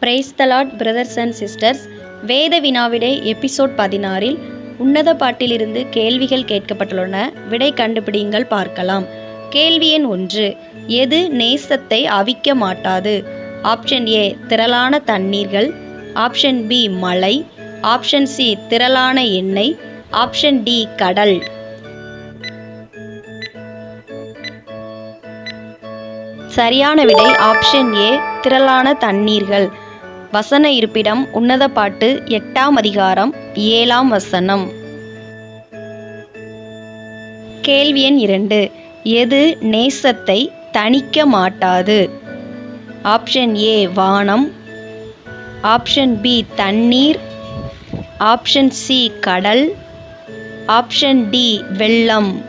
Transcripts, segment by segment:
Praise the Lord brothers and sisters வேத வினாவிடை episode பதினாறில் உன்னத பாட்டிலிருந்து கேள்விகள் கேட்கப்பட்டுள்ளன. விடை கண்டுபிடிங்கள் பார்க்கலாம். கேள்வி எண் ஒன்று. எது நேசத்தை அவிக்க மாட்டாது? ஆப்ஷன் ஏ திரளான தண்ணீர்கள். ஆப்ஷன் பி மலை ஆப்ஷன் சி திரளான எண்ணெய். ஆப்ஷன் டி கடல். சரியான விடை ஆப்ஷன் ஏ திரளான தண்ணீர்கள். வசன இருப்பிடம் உன்னத பாட்டு எட்டாம் அதிகாரம் ஏழாம் வசனம். கேள்வி எண் இரண்டு. எது நேசத்தை தணிக்க மாட்டாது? ஆப்ஷன் ஏ வானம். ஆப்ஷன் பி தண்ணீர். ஆப்ஷன் சி கடல். ஆப்ஷன் டி வெள்ளம்.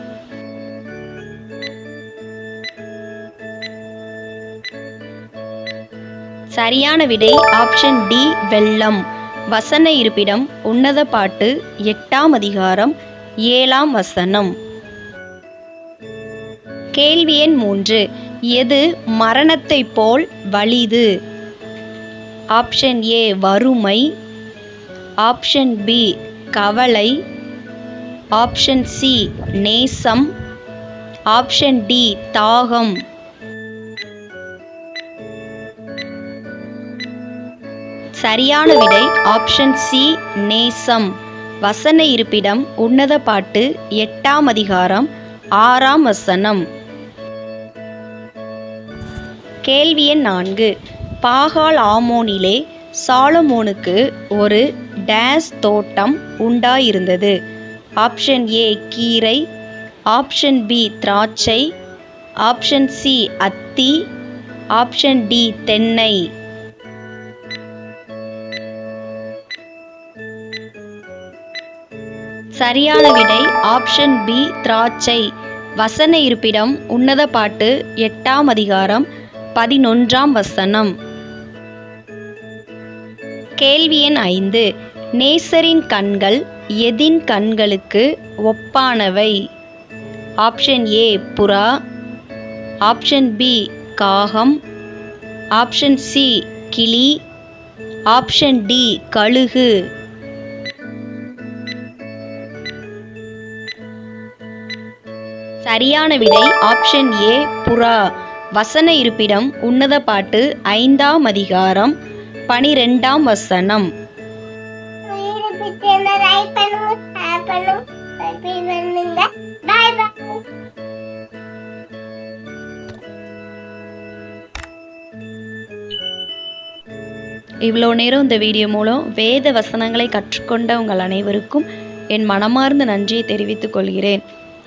சரியான விடை ஆப்ஷன் டி வெள்ளம். வசன இருப்பிடம் உன்னத பாட்டு எட்டாம் அதிகாரம் ஏழாம் வசனம். கேள்வி எண் மூன்று. எது மரணத்தை போல் வலிது? ஆப்ஷன் ஏ வறுமை. ஆப்ஷன் பி கவலை. ஆப்ஷன் சி நேசம். ஆப்ஷன் டி தாகம். சரியான விடை ஆப்ஷன் சி நேசம். வசன இருப்பிடம் உன்னத பாட்டு எட்டாம் அதிகாரம் ஆறாம் வசனம். கேள்வி எண் நான்கு. பாகால் ஆமோனிலே சாலமோனுக்கு ஒரு டேஸ் தோட்டம் உண்டாயிருந்தது. ஆப்ஷன் ஏ கீரை. ஆப்ஷன் பி திராட்சை. ஆப்ஷன் சி அத்தி. ஆப்ஷன் டி தென்னை. சரியான விடை ஆப்ஷன் பி திராட்சை. வசன இருப்பிடம் உன்னத பாட்டு எட்டாம் அதிகாரம் பதினொன்றாம் வசனம். கேள்வி எண் ஐந்து. நேசரின் கண்கள் எதின் கண்களுக்கு ஒப்பானவை? ஆப்ஷன் ஏ புறா. ஆப்ஷன் பி காகம். ஆப்ஷன் சி கிளி. ஆப்ஷன் டி கழுகு. சரியான விடை ஆப்ஷன் ஏ புறா. வசன இருப்பிடம் உன்னத பாட்டு ஐந்தாம் அதிகாரம் பனிரெண்டாம் வசனம். இவ்வளோ நேரம் இந்த வீடியோ மூலம் வேத வசனங்களை கற்றுக்கொண்ட உங்கள் அனைவருக்கும் என் மனமார்ந்த நன்றியை தெரிவித்துக் கொள்கிறேன்.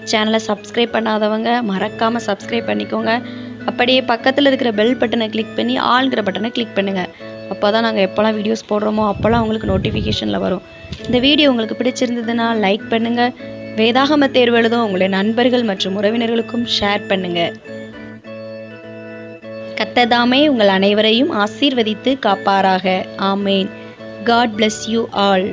சேனலை சப்ஸ்கிரைப் பண்ணாதவங்க மறக்காமல் சப்ஸ்கிரைப் பண்ணிக்கோங்க. அப்படியே பக்கத்தில் இருக்கிற பெல் பட்டனை கிளிக் பண்ணி ஆளுங்கிற பட்டனை கிளிக் பண்ணுங்கள் அப்போ தான் நாங்கள் எப்போல்லாம் வீடியோஸ் போடுறோமோ அப்போல்லாம் உங்களுக்கு நோட்டிஃபிகேஷனில் வரும். இந்த வீடியோ உங்களுக்கு பிடிச்சிருந்ததுன்னா லைக் பண்ணுங்கள் வேதாகம தேர்வு எழுதும் உங்களுடைய நண்பர்கள் மற்றும் உறவினர்களுக்கும் ஷேர் பண்ணுங்கள் கத்ததாமே உங்கள் அனைவரையும் ஆசீர்வதித்து காப்பாராக. Amen. God bless you all